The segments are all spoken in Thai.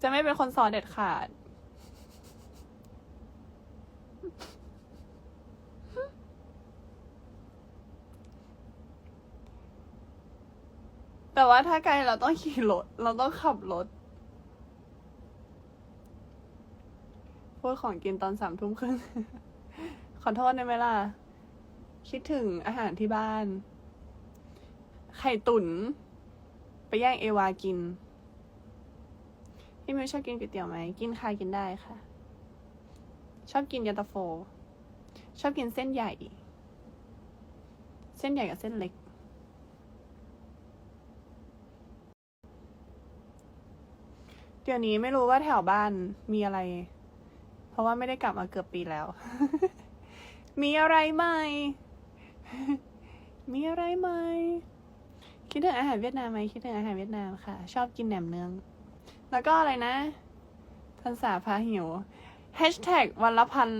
จะไม่เป็นคนสอนเด็ดขาด แต่ว่าถ้าไกลเราต้องขี่รถ เราต้องขับรถ พูดของกินตอนสามทุ่มครึ่ง ขอโทษได้ไหมล่ะ คิดถึงอาหารที่บ้าน ไข่ตุ๋น ไปแย่งเอวากิน พี่มิวชอบกินก๋วยเตี๋ยวไหม กินค่ะกินได้ค่ะ ชอบกินยาตาโฟ ชอบกินเส้นใหญ่ เส้นใหญ่กับเส้นเล็ก เดี๋ยวนี้ไม่รู้ว่าแถวบ้านมีอะไร เพราะว่าไม่ได้กลับมาเกือบปีแล้ว มีอะไรไหม มีอะไรไหม คิดถึงอาหารเวียดนามไหมคิดถึงอาหารเวียดนามค่ะ ชอบกินแหนมเนือง แล้วก็อะไรนะพันษาพาหิวแฮชแท็กวันละพัน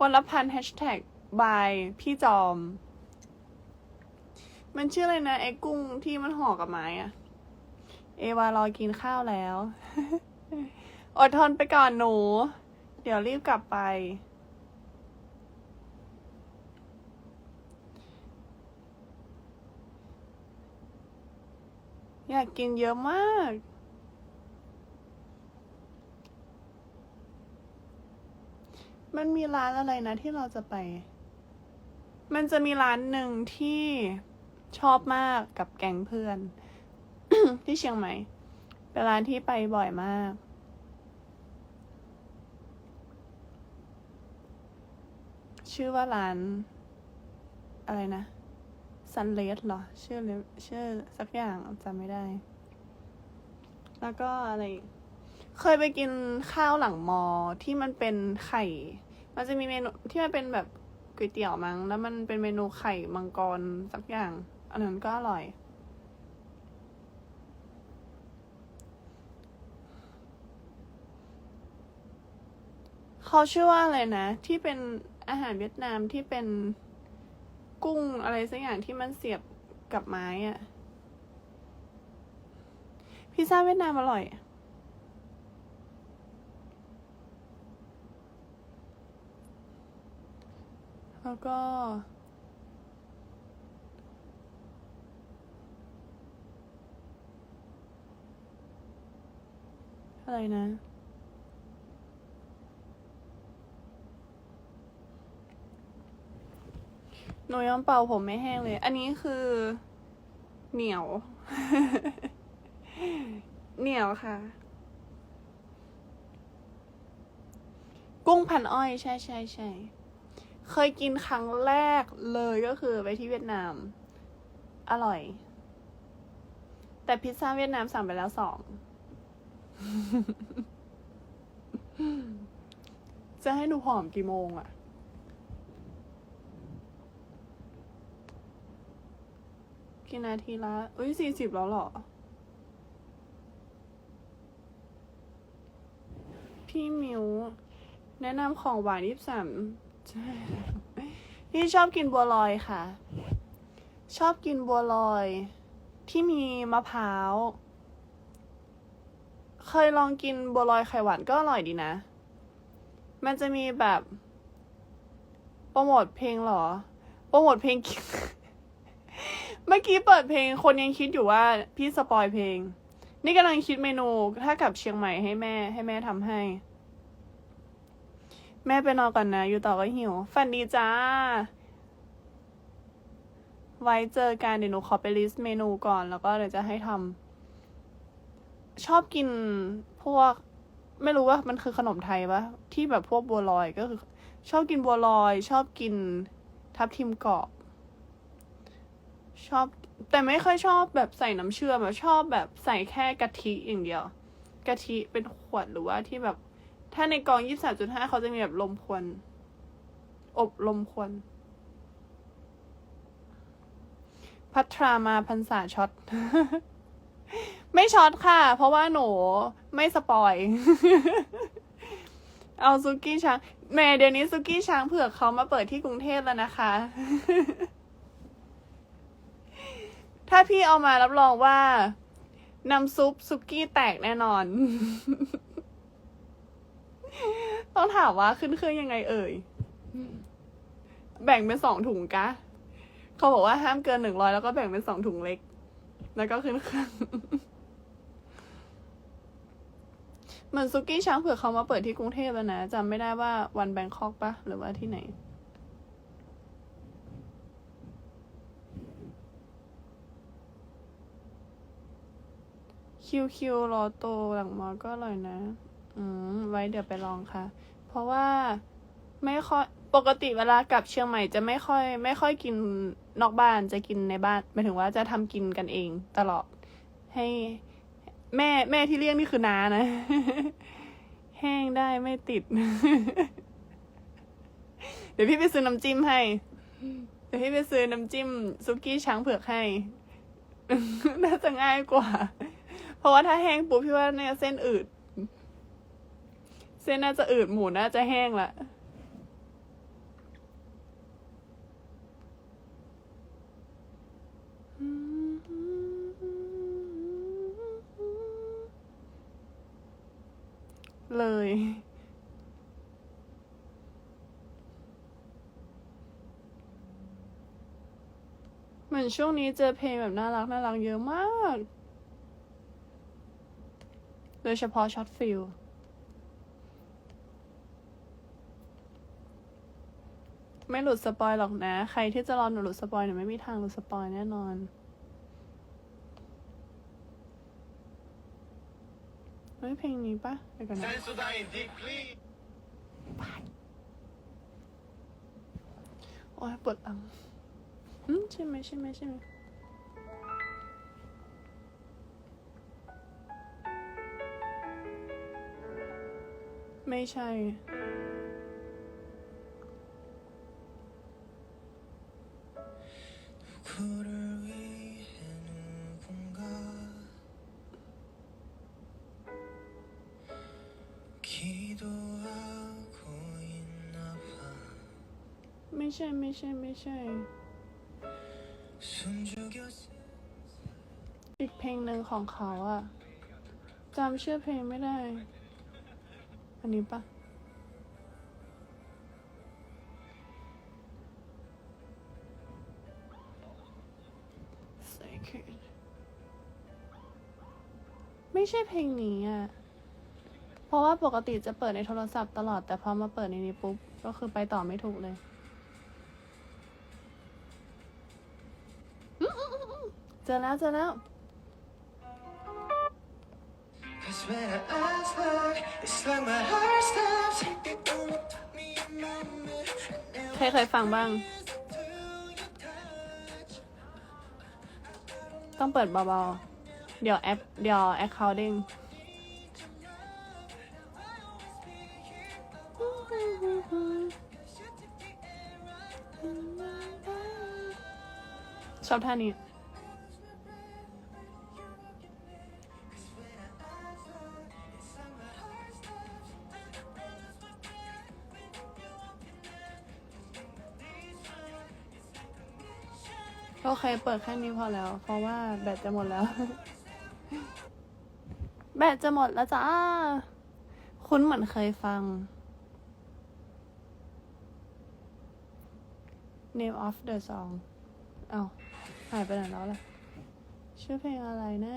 วันละพันแฮชแท็กบายพี่จอม มันชื่ออะไรนะไอ้กุ้งที่มันห่อกับไม้อะเอวารอกินข้าวแล้ว อดทนไปก่อนหนู เดี๋ยวรีบกลับไป อยากกินเยอะมาก มันมีร้านอะไรนะที่เราจะไป มันจะมีร้านหนึ่งที่ชอบมากกับแก๊งเพื่อน ที่เชียงใหม่ เป็นร้านที่ไปบ่อยมาก ชื่อว่าร้าน อะไรนะซันเลสเหรอ ชื่อเลยชื่อสักอย่างจำไม่ได้ แล้วก็อะไร เคยไปกินข้าวหลังมอที่มันเป็นไข่ มันจะมีเมนูที่มันเป็นแบบก๋วยเตี๋ยวมั้ง แล้วมันเป็นเมนูไข่มังกรสักอย่าง อันนั้นก็อร่อย เขาชื่อว่าอะไรนะ ที่เป็นอาหารเวียดนามที่เป็นกุ้งอะไรสักอย่างที่มันเสียบกับไม้อะพิซซ่าเวียดนามอร่อย แล้วก็ อะไรนะหนูยังเป่าผมไม่แห้งเลย อันนี้คือ เหนียว เหนียวค่ะ กุ้งพันอ้อย ใช่ใช่ใช่ เคยกินครั้งแรกเลยก็คือไปที่เวียดนาม อร่อย แต่พิซซ่าเวียดนามสั่งไปแล้วสอง จะให้หนูผอมกี่โมงอะกี่นาทีละอุ้ยสี่สิบแล้วเหรอ พี่มิวแนะนำของหวานยี่สาม พี่ชอบกินบัวลอยค่ะ ชอบกินบัวลอย ที่มีมะพร้าว เคยลองกินบัวลอยไข่หวานก็อร่อยดีนะ มันจะมีแบบ โปรโมทเพลงเหรอ โปรโมทเพลง เมื่อกี้เปิดเพลง คนยังคิดอยู่ว่าพี่สปอยเพลง นี่กำลังคิดเมนูถ้ากลับเชียงใหม่ให้แม่ให้แม่ทำให้ แม่ไปนอนก่อนนะ อยู่ต่อก็หิว ฝันดีจ้า ไว้เจอกันเดี๋ยวหนูขอไปลิสต์เมนูก่อนแล้วก็เดี๋ยวจะให้ทำชอบกินพวก ไม่รู้ว่ามันคือขนมไทยปะที่แบบพวกบัวลอยก็คือ ชอบกินบัวลอย ชอบกินทับทิมกรอบ ชอบแต่ไม่ค่อยชอบแบบใส่น้ำเชื่อมอะชอบแบบใส่แค่กะทิอย่างเดียว กะทิเป็นขวดหรือว่าที่แบบ ถ้าในกองยี่สามจุดห้าเขาจะมีแบบลมควันอบลมควันพัทรามาพันษาช็อต ไม่ช็อตค่ะ เพราะว่าหนูไม่สปอย เอาซุกี้ช้างแม่เดี๋ยวนี้ซุกี้ช้างเผือกเขามาเปิดที่กรุงเทพแล้วนะคะ ถ้าพี่เอามารับรองว่าน้ำซุปซุกี้แตกแน่นอน ต้องถามว่าขึ้นเครื่องยังไงเอ่ย แบ่งเป็นสองถุงกะ เขาบอกว่าห้ามเกินหนึ่งร้อยแล้วก็แบ่งเป็นสองถุงเล็ก แล้วก็ขึ้นเครื่องเหมือนซุกี้ช้างเผือกเขามาเปิดที่กรุงเทพแล้วนะจำไม่ได้ว่าวันแบงคอกปะหรือว่าที่ไหนคิวคิวรอโตหลังมอก็อร่อยนะ อืม ไว้เดี๋ยวไปลองค่ะ เพราะว่าไม่ค่อยปกติเวลากลับเชียงใหม่จะไม่ค่อย ไม่ค่อยกินนอกบ้านจะกินในบ้านหมายถึงว่าจะทำกินกันเองตลอด ให้ แม่แม่ที่เรียกนี่คือน้านะ แห้งได้ไม่ติด เดี๋ยวพี่ไปซื้อน้ำจิ้มให้ เดี๋ยวพี่ไปซื้อน้ำจิ้มซุกี้ช้างเผือกให้ น่าจะง่ายกว่า เพราะว่าถ้าแห้งปุ๊บพี่ว่าเนี่ยเส้นอืด เส้นน่าจะอืดหมูน่าจะแห้งละเลย เหมือนช่วงนี้เจอเพลงแบบน่ารักน่ารักเยอะมาก โดยเฉพาะช็อตฟิล ไม่หลุดสปอยหรอกนะ ใครที่จะรอหนูหลุดสปอยหนูไม่มีทางหลุดสปอยแน่นอน เฮ้ยเพลงนี้ปะเดี๋ยวกันนะ Senso da Indicli. โอ้ยปวดหลังอืมใช่ไหมใช่ไหมใช่ไหมไม่ใช่ ใช่ไม่ใช่ไม่ใช่อีกเพลงหนึ่งของเขาอะจำชื่อเพลงไม่ได้ อันนี้ปะไม่ใช่เพลงนี้อะ เพราะว่าปกติจะเปิดในโทรศัพท์ตลอดแต่พอมาเปิดในนี้ปุ๊บ ก็คือไปต่อไม่ถูกเลย เจอแล้วเจอแล้ว Cause when I ask like It's like my heart stops It won't put me in my mood ใครเคยฟังบ้าง ต้องเปิดเบาๆ เดี๋ยวแอปเดี๋ยวแอคเคาท์เด้ง ชอบท่านี้ ดแค่นี้พอแล้ว เพราะว่าแบตจะหมดแล้ว แบตจะหมดแล้วจ้า คุ้นเหมือนเคยฟัง Name of the song เอา้าหายไปไหนแล้วล่ะ ชื่อเพลงอะไรนะ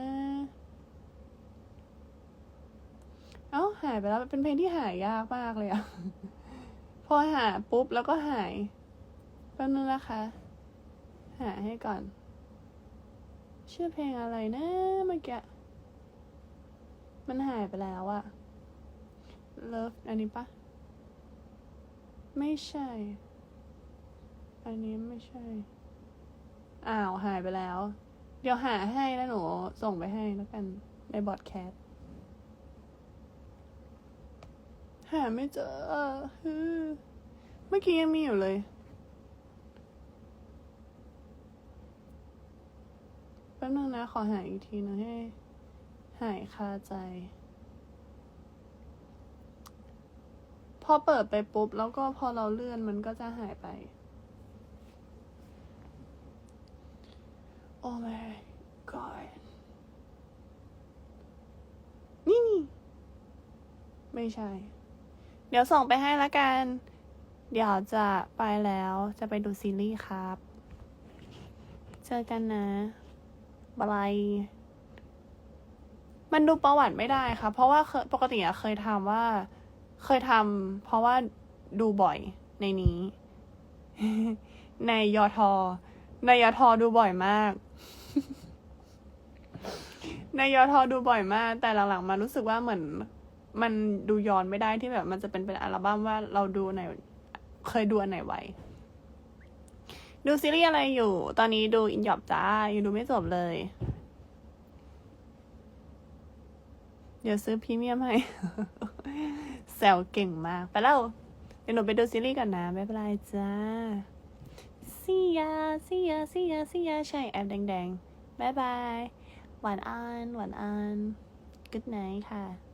เอ้า หายไปแล้ว เป็นเพลงที่หายยากมากเลยอะพอหาปุ๊บแล้วก็หายแป๊บนึงนะคะ หาให้ก่อน ชื่อเพลงอะไรนะเมื่อกี้มันหายไปแล้วอะ Love อันนี้ปะ ไม่ใช่ อันนี้ไม่ใช่ อ้าวหายไปแล้ว เดี๋ยวหาให้แล้วหนูส่งไปให้แล้วกันในบอดแคสหาไม่เจอฮือเมื่อกี้ยังมีอยู่เลย แป๊บนึงนะ ขอหายอีกทีนะให้ หายคาใจ พอเปิดไปปุ๊บ แล้วก็พอเราเลื่อนมันก็จะหายไป โอ้ my god นี่นี่ ไม่ใช่ เดี๋ยวส่งไปให้แล้วกัน เดี๋ยวจะไปแล้ว จะไปดูซีรีส์ครับ เจอกันนะ บายมันดูประวัติไม่ได้ค่ะ เพราะว่าปกติอะเคยทำว่า เคยทำเพราะว่าดูบ่อยในนี้ ในยอทอในยอทอดูบ่อยมาก ในยอทอดูบ่อยมาก แต่หลังๆมารู้สึกว่าเหมือน มันดูย้อนไม่ได้ที่แบบ มันจะเป็นเป็นอัลบั้มว่าเราดูไหนเคยดูอันไหนไว้ ดูซีรีส์อะไรอยู่ ตอนนี้ดูอินหยอบจ้า ยังดูไม่จบเลย เดี๋ยวซื้อพรีเมียมให้ แซวเก่งมาก ไปแล้ว เดี๋ยวหนูไปดูซีรีส์กันนะ บ๊ายบายจ้าซียาซียาซียาซียาใช่แอปแดงๆบ๊ายบาย หวานอันหวานอัน good night ค่ะ